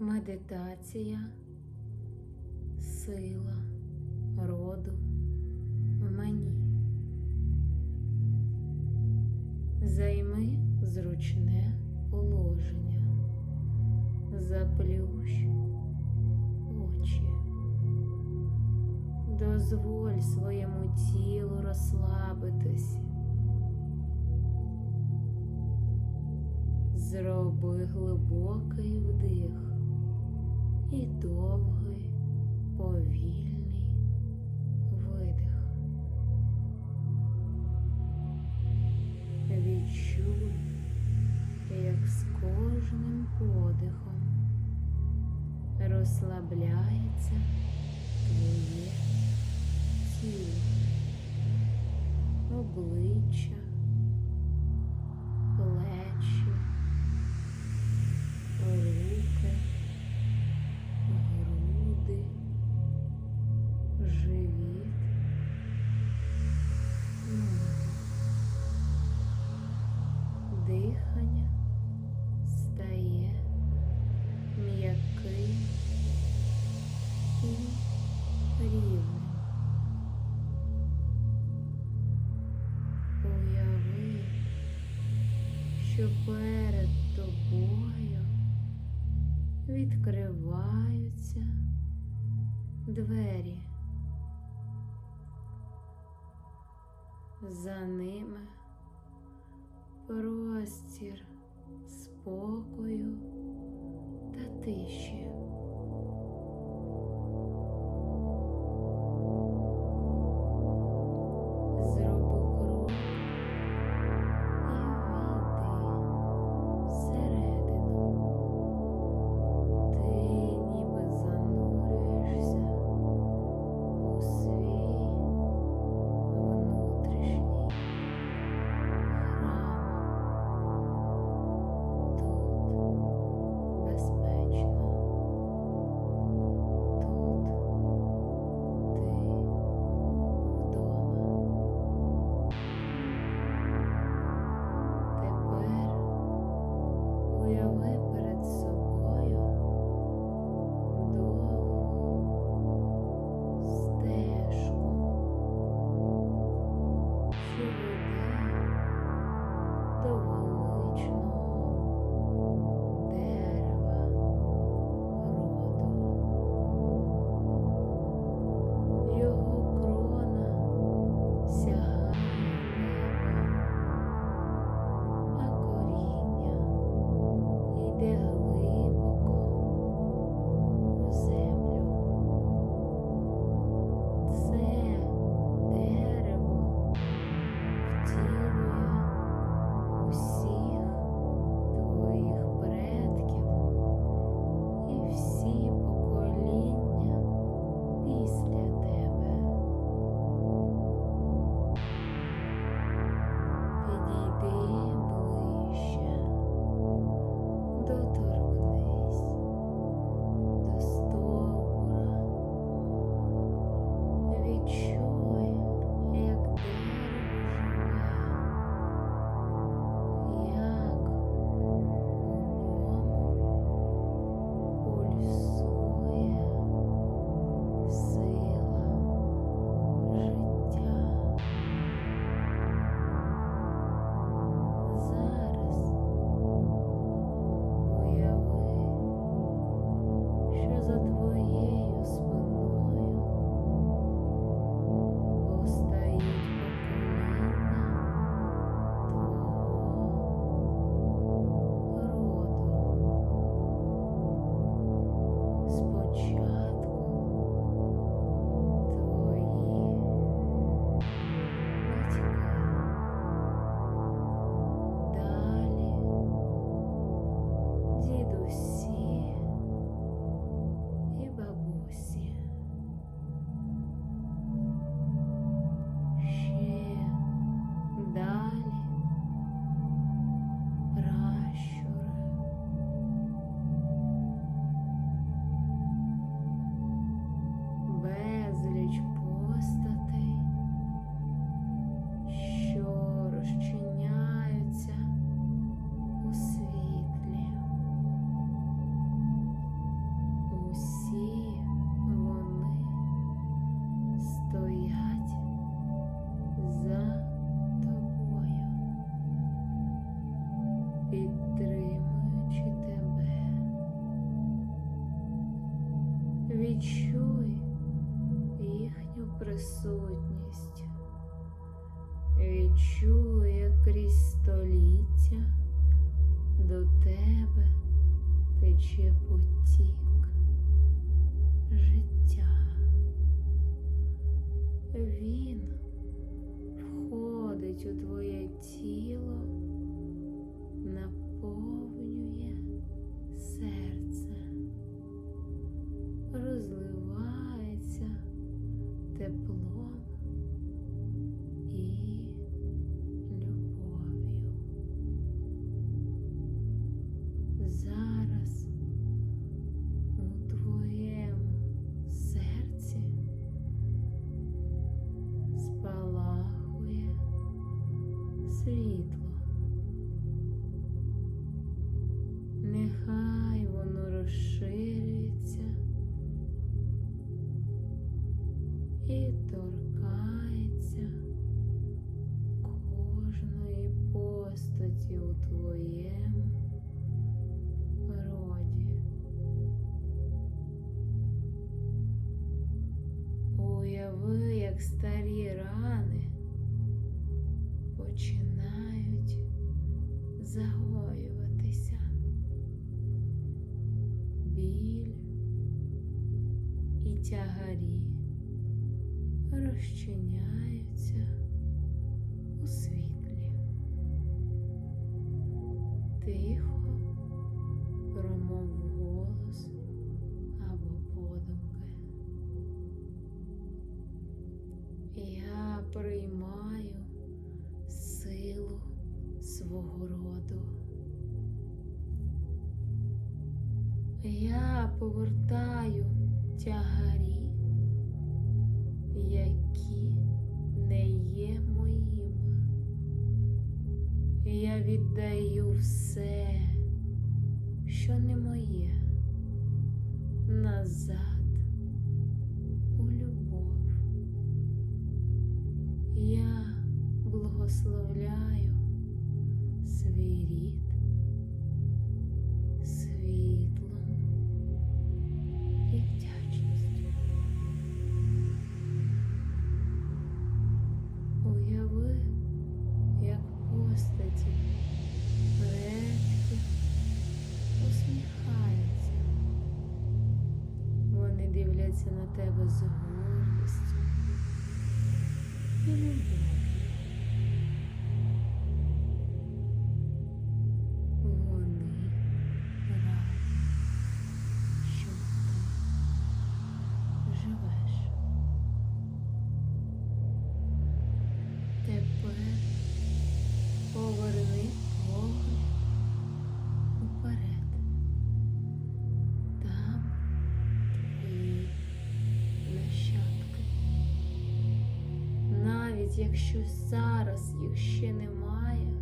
Медитація, сила роду в мені. Займи зручне положення, заплющ очі, дозволь своєму тілу розслабитись. Зроби глибокий вдих і довгий, повільний видих. Відчуй, як з кожним подихом розслабляється твоє тіло, обличчя, відкриваються двері. За ними простір спокою та тиші. назад. Відчуй їхню присутність. Відчуй, як крізь століття до тебе тече потік світло. Нехай воно розширюється і торкається кожної постаті у твоєму роді. Уяви, як старі рани починають загоюватися. Біль і тягарі розчиняються повертаю тягарі, які не є моїми. Я віддаю все, що не моє, назад у любов. Я благословляю якщо зараз їх ще немає,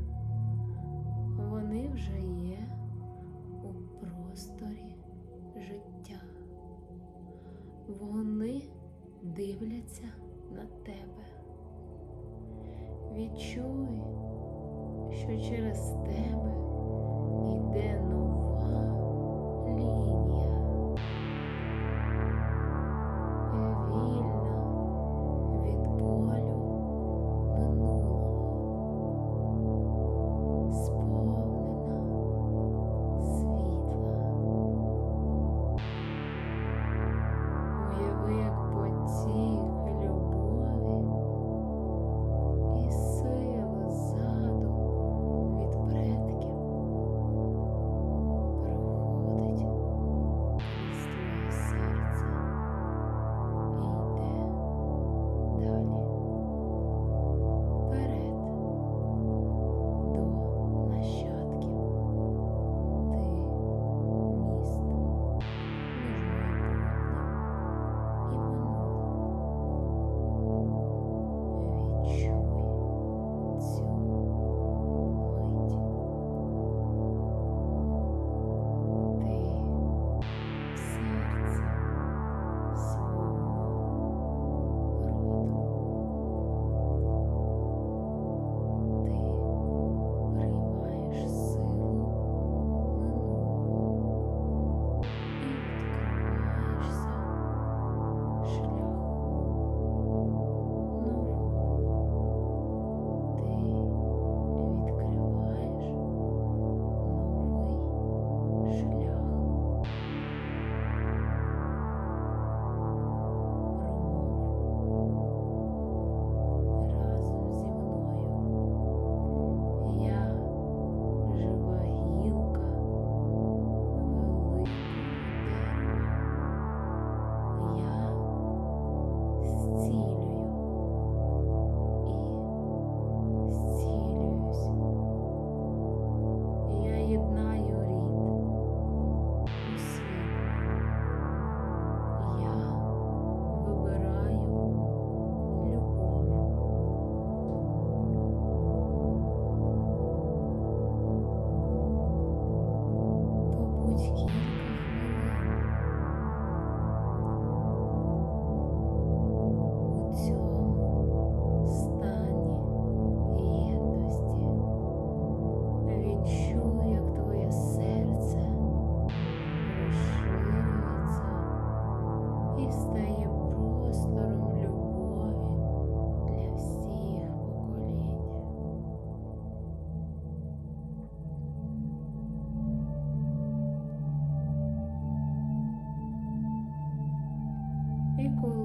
вони вже є у просторі життя. Вони дивляться на тебе. Відчуй, що через тебе йде нова лінія. Потік І коли